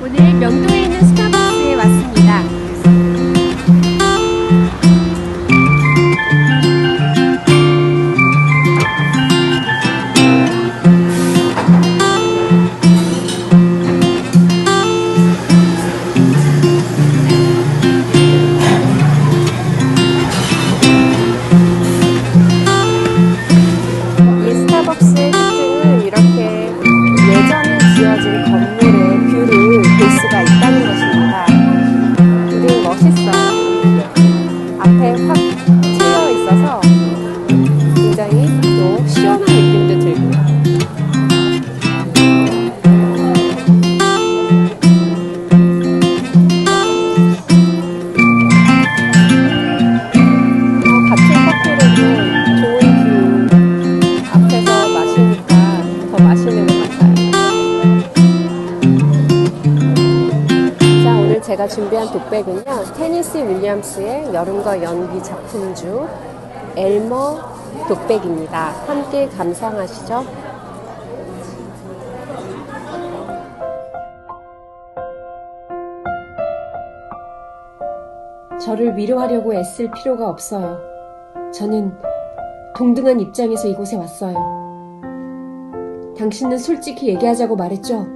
오늘 명동에 있는 스타벅스에 왔습니다. 제가 준비한 독백은요. 테니스 윌리엄스의 여름과 연기 작품 중 엘머 독백입니다. 함께 감상하시죠. 저를 위로하려고 애쓸 필요가 없어요. 저는 동등한 입장에서 이곳에 왔어요. 당신은 솔직히 얘기하자고 말했죠?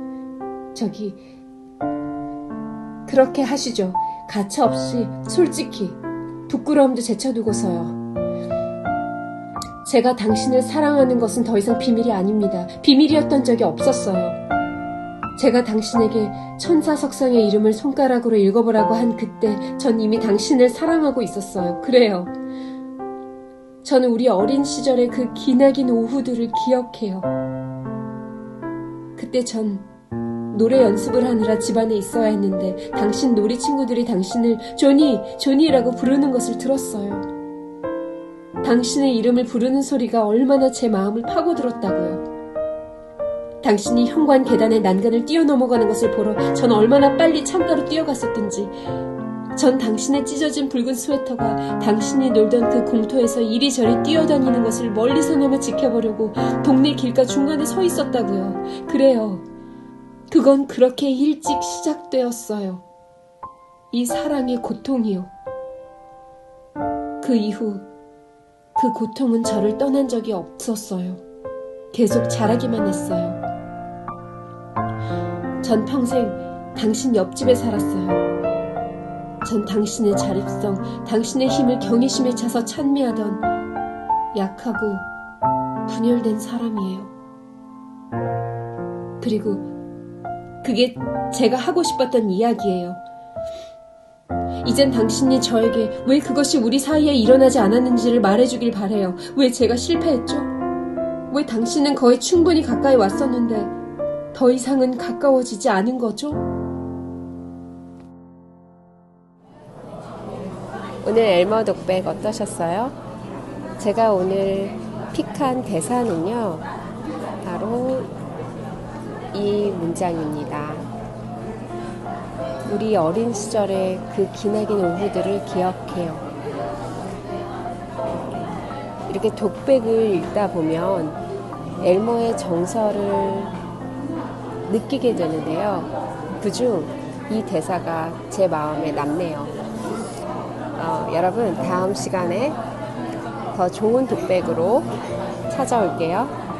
저기, 그렇게 하시죠. 가차 없이 솔직히 부끄러움도 제쳐두고서요. 제가 당신을 사랑하는 것은 더 이상 비밀이 아닙니다. 비밀이었던 적이 없었어요. 제가 당신에게 천사 석상의 이름을 손가락으로 읽어보라고 한 그때 전 이미 당신을 사랑하고 있었어요. 그래요. 저는 우리 어린 시절의 그 기나긴 오후들을 기억해요. 그때 전 노래 연습을 하느라 집안에 있어야 했는데 당신 놀이 친구들이 당신을 조니, 조니라고 부르는 것을 들었어요. 당신의 이름을 부르는 소리가 얼마나 제 마음을 파고들었다고요. 당신이 현관 계단의 난간을 뛰어넘어가는 것을 보러 전 얼마나 빨리 창가로 뛰어갔었든지 전 당신의 찢어진 붉은 스웨터가 당신이 놀던 그 공터에서 이리저리 뛰어다니는 것을 멀리서나마 지켜보려고 동네 길가 중간에 서 있었다고요. 그래요. 그건 그렇게 일찍 시작되었어요. 이 사랑의 고통이요. 그 이후 그 고통은 저를 떠난 적이 없었어요. 계속 자라기만 했어요. 전 평생 당신 옆집에 살았어요. 전 당신의 자립성, 당신의 힘을 경외심에 차서 찬미하던 약하고 분열된 사람이에요. 그리고 그게 제가 하고 싶었던 이야기예요. 이젠 당신이 저에게 왜 그것이 우리 사이에 일어나지 않았는지를 말해주길 바래요. 왜 제가 실패했죠? 왜 당신은 거의 충분히 가까이 왔었는데 더 이상은 가까워지지 않은 거죠? 오늘 엘머 독백 어떠셨어요? 제가 오늘 픽한 대사는요, 바로 이 문장입니다. 우리 어린 시절의 그 기나긴 오후들을 기억해요. 이렇게 독백을 읽다 보면 엘머의 정서를 느끼게 되는데요. 그중 이 대사가 제 마음에 남네요. 어, 여러분, 다음 시간에 더 좋은 독백으로 찾아올게요.